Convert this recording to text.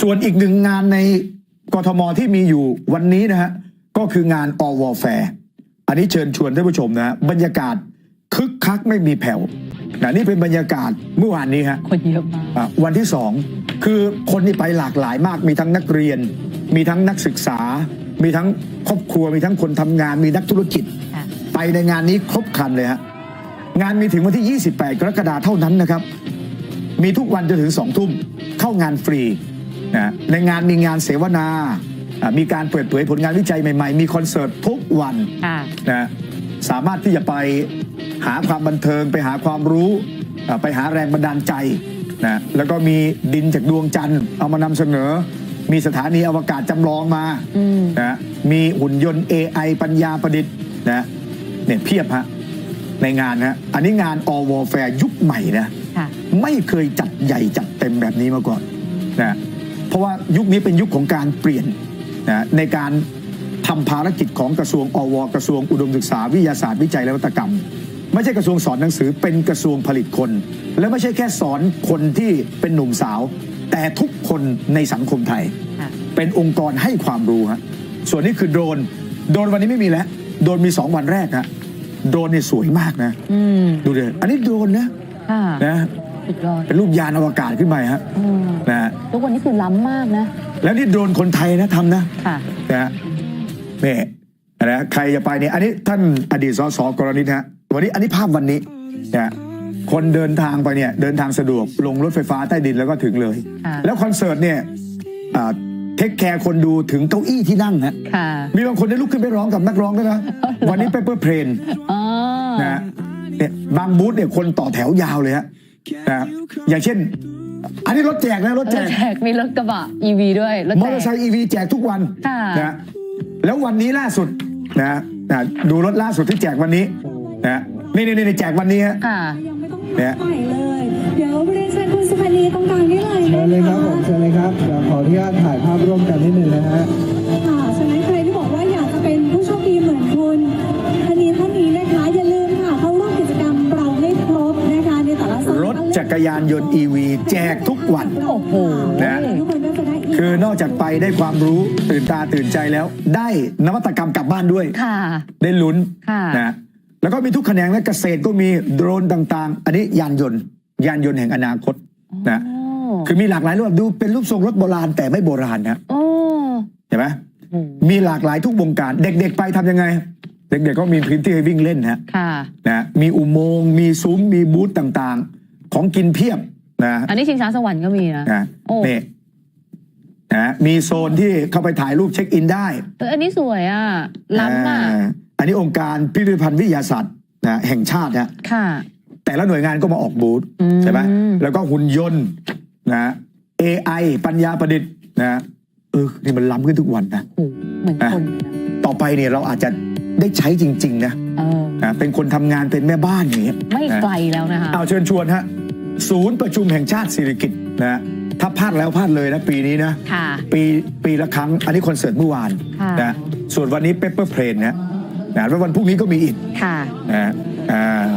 ส่วนอีกหนึ่งงานในกทมที่มีอยู่วันนี้นะฮะก็คืองานอวแฟร์อันนี้เชิญชวนท่านผู้ชมนะฮะบรรยากาศคึกคักไม่มีแผ่วนะนี่เป็นบรรยากาศเมื่อวานนี้ฮะคนเยอะมากอะวันที่สองคือคนนี่ไปหลากหลายมากมีทั้งนักเรียน มีทั้งนักศึกษา มีทั้งครอบครัว มีทั้งคนทำงาน มีนักธุรกิจค่ะไปในงานนี้ครบครันเลยฮะงานมีถึงวันที่ 28 กรกฎาคมเท่านั้นนะครับ มีทุกวันจนถึงสองทุ่มเข้างานฟรี นะในงานมีงานเสวนาอะมีการเปิดเผยผลงานวิจัยใหม่ๆ มีคอนเสิร์ตทุกวันค่ะ นะสามารถที่จะไปหาความบันเทิงไปหาความรู้อะไปหาแรงบันดาลใจนะแล้วก็มีดินจากดวงจันทร์เอามานำเสนอ มีสถานีอวกาศจำลองมา อืม นะมีหุ่นยนต์ AI ปัญญาประดิษฐ์นะเนี่ยเพียบฮะในงานฮะอันนี้งาน All Warfare ยุคใหม่นะ ค่ะ ไม่เคยจัดใหญ่จัดเต็มแบบนี้มาก่อนนะ เพราะว่ายุคนี้เป็นยุคของการเปลี่ยนนะในการทำภารกิจของกระทรวงอวกระทรวงอุดมศึกษาวิทยาศาสตร์วิจัยและนวัตกรรม ไม่ใช่กระทรวงสอนหนังสือเป็นกระทรวงผลิตคน และไม่ใช่แค่สอนคนที่เป็นหนุ่มสาว แต่ทุกคนในสังคมไทยค่ะเป็นองค์กรให้ความรู้ฮะส่วนนี้คือโดรนโดรนวันนี้ไม่มีแล้วโดรนมีสองวันแรกฮะโดรนเนี่ยสวยมากนะอืมดูเลยอันนี้โดรนนะค่ะนะสุดยอดเป็นรูปยานอวกาศขึ้นมาฮะอืมนะฮะ ทุกวันนี้คือล้ำมากนะ แล้วนี่โดรนคนไทยนะทำนะค่ะนะฮะนี่นะใครจะไปเนี่ยอันนี้ท่านอดีตสสกรณิตฮะวันนี้อันนี้ภาพวันนี้นะฮะคนเดินทางไปเนี่ยเดินทางสะดวกลงรถไฟฟ้าใต้ดินแล้วก็ถึงเลยค่ะแล้วคอนเสิร์ตเนี่ยเทคแคร์คนดูถึงเก้าอี้ที่นั่งฮะค่ะมีบางคนได้ลุกขึ้นไปร้องกับนักร้องด้วยนะ วันนี้เปเปอร์เพลนอ๋อนะฮะเนี่ยบางบูธเนี่ยคนต่อแถวยาวเลยฮะนะฮะอย่างเช่น อันนี้รถแจกนะรถรแจถกแจกมีรถกระบะ EV ด้วยรถมอแจเตอร์ไซก ค์อีวีแจกทุกวันค่ะ นะฮะแล้ววันนี้ล่าสุดนะฮะนะดูรถล่าสุดที่แจกวันนี้นะฮะนี่นี่นี่แจกวันนี้ฮะ ค่ะ ยังไม่ต้องเนี่ยใหม่เลย เดี๋ยวเรียนเชิญคุณสุพรรณีตรงกลางนี่เลยเชิญเลยครับนะะผมเชิญเลยครับเดี๋ยวขออนุญาตถ่ายภาพร่วมกันนิดนึงนะฮะค่ะ จักรยานยนต์อีวีแจกทุกวัน โอ้โหนะทุกคนก็จะได้กคือนอกจากไปได้ความรู้ตื่นตาตื่นใจแล้ว ได้นวัตกรรมกลับบ้านด้วย ค่ะ ได้ลุ้นค่ะ นะแล้วก็มีทุกแขนงและเกษตรก็มีโดรนต่างๆ อันนี้ยานยนต์ ยานยนต์แห่งอนาคตนะโอ้คือมีหลากหลายรูปแบบดูเป็นรูปทรงรถโบราณแต่ไม่โบราณนะโอ้เห็นไหมโอ้มีหลากหลายทุกวงการ เด็กๆไปทำยังไง เด็กๆก็มีพื้นที่ให้วิ่งเล่นฮะค่ะนะมีอุโมงค์มีซุ้มมีบูธต่างๆ ของกินเพียบนะอันนี้ชิงช้าสวรรค์ก็มีนะนะโอ้นี่นะมีโซนที่เข้าไปถ่ายรูปเช็คอินได้เอออันนี้สวยอะล้ำอะาอันนี้องค์การพิพิธภัณฑ์วิทยาศาสตร์นะแห่งชาติฮะค่ะ แต่ละหน่วยงานก็มาออกบูธอืมใช่ไหมแล้วก็หุ่นยนต์นะ AI ปัญญาประดิษฐ์นะเออนี่มันล้ำขึ้นทุกวันนะโอ้เหมือนคนเลยนะต่อไปเนี่ยเราอาจจะได้ใช้จริงๆนะเออนะเป็นคนทำงานเป็นแม่บ้านอย่างเงี้ยไม่นะไกลแล้วนะคะเอาเชิญชวนฮะ ศูนย์ประชุมแห่งชาติสิริกิติ์นะถ้าพลาดแล้วพลาดเลยนะปีนี้นะค่ะ ปีปีละครั้งอันนี้คอนเสิร์ตเมื่อวานค่ะ นะส่วนวันนี้เปเปอร์เพลนนะนะแล้ววันพรุ่งนี้ก็มีอีกค่ะ นะอ่า